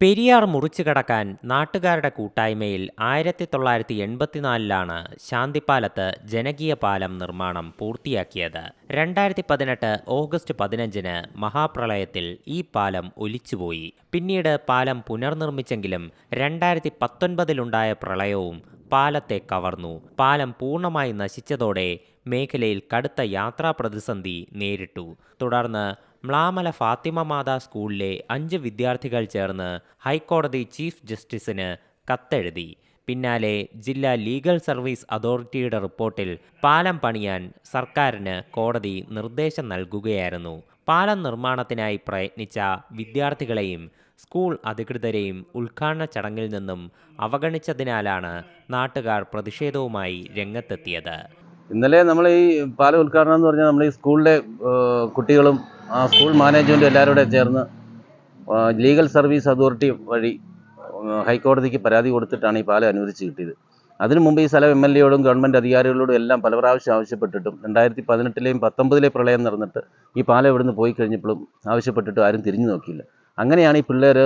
പെരിയാർ മുറിച്ചു കടക്കാൻ നാട്ടുകാരുടെ കൂട്ടായ്മയിൽ ആയിരത്തി തൊള്ളായിരത്തി എൺപത്തിനാലിലാണ് ശാന്തിപ്പാലത്ത് ജനകീയ പാലം നിർമ്മാണം പൂർത്തിയാക്കിയത്. രണ്ടായിരത്തി പതിനെട്ട് ഓഗസ്റ്റ് പതിനഞ്ചിന് മഹാപ്രളയത്തിൽ ഈ പാലം ഒലിച്ചുപോയി. പിന്നീട് പാലം പുനർനിർമ്മിച്ചെങ്കിലും രണ്ടായിരത്തി പത്തൊൻപതിലുണ്ടായ പ്രളയവും പാലത്തെ കവർന്നു. പാലം പൂർണമായി നശിച്ചതോടെ മേഖലയിൽ കടുത്ത യാത്രാ പ്രതിസന്ധി നേരിട്ടു. തുടർന്ന് മ്ലാമല ഫാത്തിമ മാതാ സ്കൂളിലെ അഞ്ച് വിദ്യാർത്ഥികൾ ചേർന്ന് ഹൈക്കോടതി ചീഫ് ജസ്റ്റിസിന് കത്തെഴുതി. പിന്നാലെ ജില്ലാ ലീഗൽ സർവീസ് അതോറിറ്റിയുടെ റിപ്പോർട്ടിൽ പാലം പണിയാൻ സർക്കാരിന് കോടതി നിർദ്ദേശം നൽകുകയായിരുന്നു. പാലം നിർമ്മാണത്തിനായി പ്രയത്നിച്ച വിദ്യാർത്ഥികളെയും സ്കൂൾ അധികൃതരെയും ഉദ്ഘാടന ചടങ്ങിൽ നിന്നും അവഗണിച്ചതിനാലാണ് നാട്ടുകാർ പ്രതിഷേധവുമായി രംഗത്തെത്തിയത്. ഇന്നലെ നമ്മൾ ഈ പാലം ഉദ്ഘാടനം എന്ന് പറഞ്ഞാൽ നമ്മൾ ഈ സ്കൂളിലെ കുട്ടികളും ആ സ്കൂൾ മാനേജ്മെന്റും എല്ലാവരും കൂടെ ചേർന്ന് ലീഗൽ സർവീസ് അതോറിറ്റി വഴി ഹൈക്കോടതിക്ക് പരാതി കൊടുത്തിട്ടാണ് ഈ പാലം അനുവദിച്ച് കിട്ടിയത്. അതിനു മുമ്പ് ഈ സ്ഥലം എം എൽ എയോടും ഗവൺമെന്റ് അധികാരികളോടും എല്ലാം പല പ്രാവശ്യം ആവശ്യപ്പെട്ടിട്ടും രണ്ടായിരത്തി പതിനെട്ടിലെയും പത്തൊമ്പതിലെയും പ്രളയം നടന്നിട്ട് ഈ പാലം ഇവിടുന്ന് പോയി കഴിഞ്ഞപ്പോഴും ആവശ്യപ്പെട്ടിട്ടും ആരും തിരിഞ്ഞു നോക്കിയില്ല. അങ്ങനെയാണ് ഈ പിള്ളേർ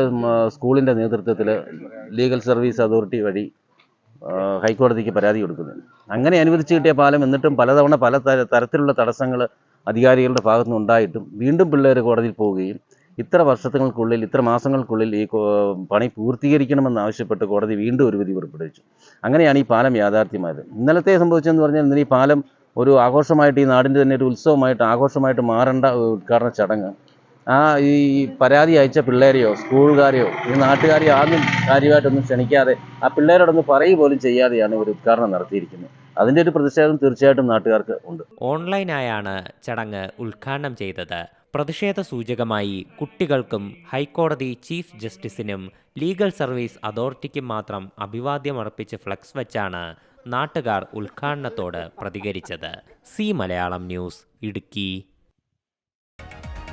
സ്കൂളിന്റെ നേതൃത്വത്തിൽ ലീഗൽ സർവീസ് അതോറിറ്റി വഴി ഹൈക്കോടതിക്ക് പരാതി കൊടുക്കുന്നത്. അങ്ങനെ അനുവദിച്ച് കിട്ടിയ പാലം എന്നിട്ടും പലതവണ പല തര- തരത്തിലുള്ള തടസ്സങ്ങൾ അധികാരികളുടെ ഭാഗത്തുനിന്ന് ഉണ്ടായിട്ടും വീണ്ടും പിള്ളേർ കോടതിയിൽ പോവുകയും ഇത്ര വർഷങ്ങൾക്കുള്ളിൽ ഇത്ര മാസങ്ങൾക്കുള്ളിൽ ഈ പണി പൂർത്തീകരിക്കണമെന്ന് ആവശ്യപ്പെട്ട് കോടതി വീണ്ടും ഒരു വിധി പുറപ്പെടുവിച്ചു. അങ്ങനെയാണ് ഈ പാലം യാഥാർത്ഥ്യമായത്. ഇന്നലത്തെ സംഭവിച്ചതെന്ന് പറഞ്ഞാൽ ഇന്നലെ ഈ പാലം ഒരു ആഘോഷമായിട്ട് ഈ നാടിന്റെ തന്നെ ഒരു ഉത്സവമായിട്ട് ആഘോഷമായിട്ട് മാറേണ്ട ഉദ്ഘാടന ചടങ്ങ്. ആ ഈ പരാതി അയച്ച പിള്ളേരെയോ സ്കൂളുകാരെയോ ഈ നാട്ടുകാരെയോ ആദ്യം കാര്യമായിട്ടൊന്നും ക്ഷണിക്കാതെ ആ പിള്ളേരോടൊന്ന് പറയുക പോലും ചെയ്യാതെയാണ് ഒരു ഉദ്ഘാടനം നടത്തിയിരിക്കുന്നത്. അതിന്റെ ഒരു പ്രതിഷേധം തീർച്ചയായിട്ടും നാട്ടുകാർക്ക് ഉണ്ട്. ഓൺലൈനായാണ് ചടങ്ങ് ഉദ്ഘാടനം ചെയ്തത്. പ്രതിഷേധ സൂചകമായി കുട്ടികൾക്കും ഹൈക്കോടതി ചീഫ് ജസ്റ്റിസിനും ലീഗൽ സർവീസ് അതോറിറ്റിക്കും മാത്രം അഭിവാദ്യമർപ്പിച്ച് ഫ്ലക്സ് വെച്ചാണ് നാട്ടുകാർ ഉദ്ഘാടനത്തോട് പ്രതികരിച്ചത്. C Malayalam news Idukki.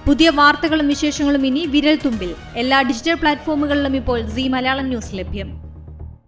പുതിയ വാർത്തകളും വിശേഷങ്ങളും ഇനി വിരൽ തുമ്പിൽ എല്ലാ ഡിജിറ്റൽ പ്ലാറ്റ്ഫോമുകളിലും ഇപ്പോൾ സി മലയാളം ന്യൂസ് ലഭ്യം.